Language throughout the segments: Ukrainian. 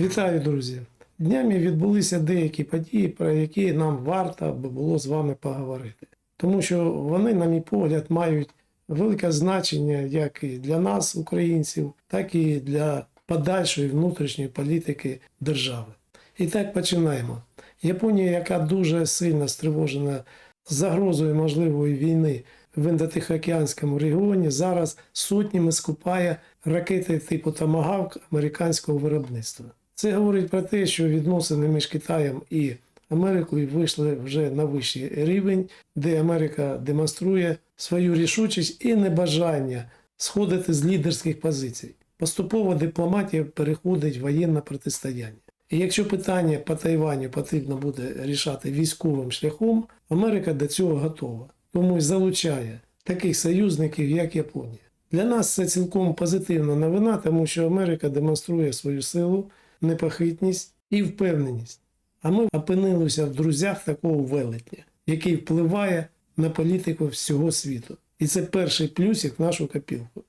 Вітаю, друзі! Днями відбулися деякі події, про які нам варто було з вами поговорити. Тому що вони, на мій погляд, мають велике значення як і для нас, українців, так і для подальшої внутрішньої політики держави. І так починаємо. Японія, яка дуже сильно стривожена загрозою можливої війни в Індотихоокеанському регіоні, зараз сотнями скупає ракети типу Томагавк американського виробництва. Це говорить про те, що відносини між Китаєм і Америкою вийшли вже на вищий рівень, де Америка демонструє свою рішучість і небажання сходити з лідерських позицій. Поступово дипломатія переходить в воєнне протистояння. І якщо питання по Тайваню потрібно буде рішати військовим шляхом, Америка до цього готова, тому й залучає таких союзників, як Японія. Для нас це цілком позитивна новина, тому що Америка демонструє свою силу, непохитність і впевненість. А ми опинилися в друзях такого велетня, який впливає на політику всього світу. І це перший плюсик в нашу копілку.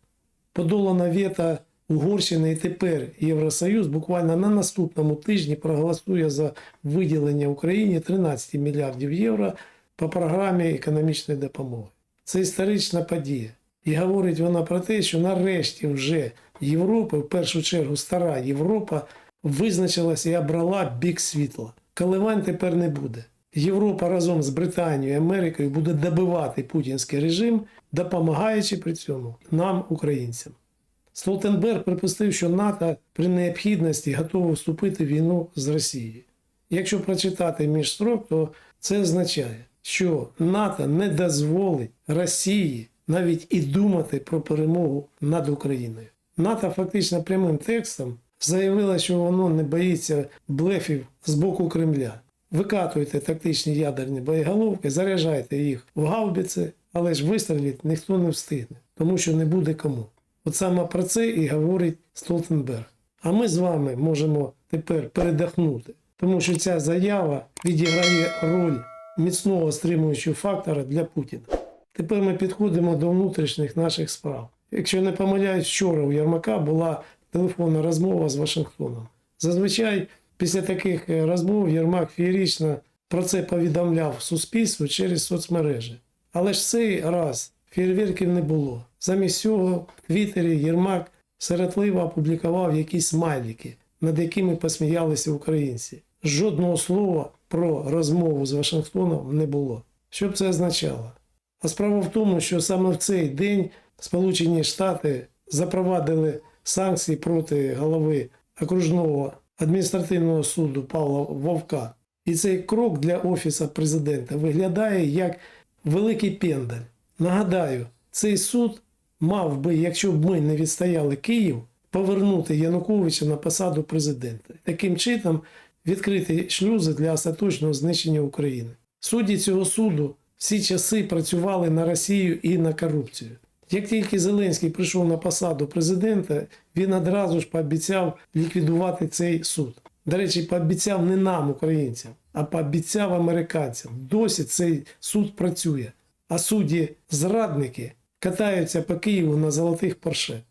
Подолана вета Угорщини і тепер Євросоюз буквально на наступному тижні проголосує за виділення Україні 13 мільярдів євро по програмі економічної допомоги. Це історична подія. І говорить вона про те, що нарешті вже Європа, в першу чергу стара Європа, визначилася і обрала бік світла. Коливань тепер не буде. Європа разом з Британією і Америкою буде добивати путінський режим, допомагаючи при цьому нам, українцям. Столтенберг припустив, що НАТО при необхідності готово вступити в війну з Росією. Якщо прочитати між строк, то це означає, що НАТО не дозволить Росії навіть і думати про перемогу над Україною. НАТО фактично прямим текстом заявила, що воно не боїться блефів з боку Кремля. Викатуйте тактичні ядерні боєголовки, заряджайте їх в гаубиці, але ж вистрілити ніхто не встигне, тому що не буде кому. От саме про це і говорить Столтенберг. А ми з вами можемо тепер передихнути, тому що ця заява відіграє роль міцного стримуючого фактора для Путіна. Тепер ми підходимо до внутрішніх наших справ. Якщо не помиляюсь, вчора у Ярмака була телефонна розмова з Вашингтоном. Зазвичай після таких е, розмов Єрмак феєрично про це повідомляв суспільству через соцмережі. Але ж цей раз фейерверків не було. Замість цього в Твіттері Єрмак сиротливо опублікував якісь смайлики, над якими посміялися українці. Жодного слова про розмову з Вашингтоном не було. Що б це означало? А справа в тому, що саме в цей день Сполучені Штати запровадили санкції проти голови окружного адміністративного суду Павла Вовка. І цей крок для Офісу президента виглядає як великий пендаль. Нагадаю, цей суд мав би, якщо б ми не відстояли Київ, повернути Януковича на посаду президента. Таким чином відкрити шлюзи для остаточного знищення України. Судді цього суду всі часи працювали на Росію і на корупцію. Як тільки Зеленський прийшов на посаду президента, він одразу ж пообіцяв ліквідувати цей суд. До речі, пообіцяв не нам, українцям, а пообіцяв американцям. Досі цей суд працює. А судді зрадники катаються по Києву на золотих порше.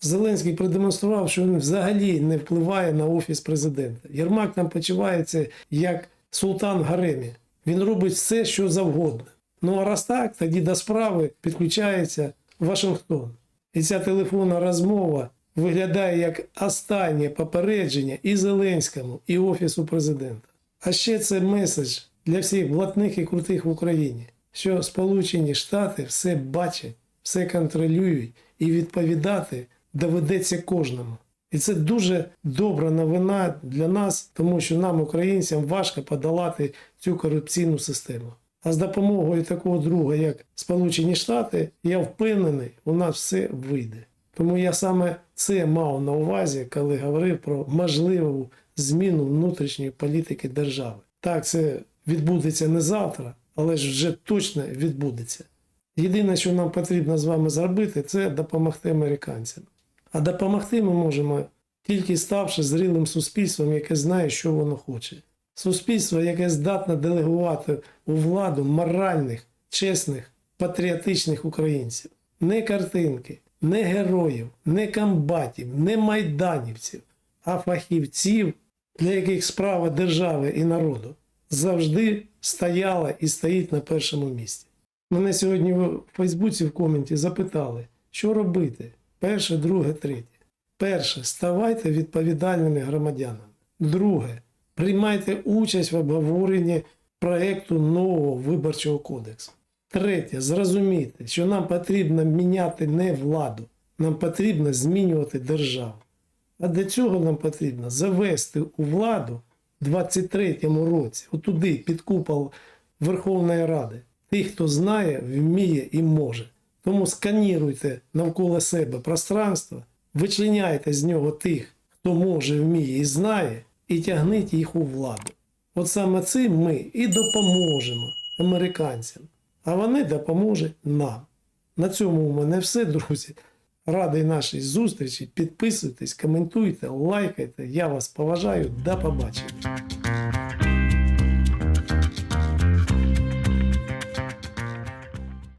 Зеленський продемонстрував, що він взагалі не впливає на офіс президента. Єрмак там почувається як султан гаремі. Він робить все, що завгодно. Ну а раз так, тоді до справи підключається Вашингтон. І ця телефонна розмова виглядає як останнє попередження і Зеленському, і Офісу президента. А ще це меседж для всіх блатних і крутих в Україні, що Сполучені Штати все бачать, все контролюють і відповідати доведеться кожному. І це дуже добра новина для нас, тому що нам, українцям, важко подолати цю корупційну систему. А з допомогою такого друга, як Сполучені Штати, я впевнений, у нас все вийде. Тому я саме це мав на увазі, коли говорив про можливу зміну внутрішньої політики держави. Так, це відбудеться не завтра, але ж вже точно відбудеться. Єдине, що нам потрібно з вами зробити, це допомогти американцям. А допомогти ми можемо тільки ставши зрілим суспільством, яке знає, що воно хоче. Суспільство, яке здатне делегувати у владу моральних, чесних, патріотичних українців. Не картинки, не героїв, не комбатів, не майданівців, а фахівців, для яких справа держави і народу завжди стояла і стоїть на першому місці. Мене сьогодні в Фейсбуці в коменті запитали, що робити? Перше, друге, третє. Перше, ставайте відповідальними громадянами. Друге, приймайте участь в обговоренні проекту нового виборчого кодексу. Третє, зрозумійте, що нам потрібно міняти не владу, нам потрібно змінювати державу. А для цього нам потрібно завести у владу в 23-му році, отуди, під купол Верховної Ради, тих, хто знає, вміє і може. Тому сканіруйте навколо себе пространство, вичиняйте з нього тих, хто може, вміє і знає, і тягніть їх у владу. От саме цим ми і допоможемо американцям, а вони допоможуть нам. На цьому у мене все, друзі. Радий нашій зустрічі. Підписуйтесь, коментуйте, лайкайте. Я вас поважаю. До побачення.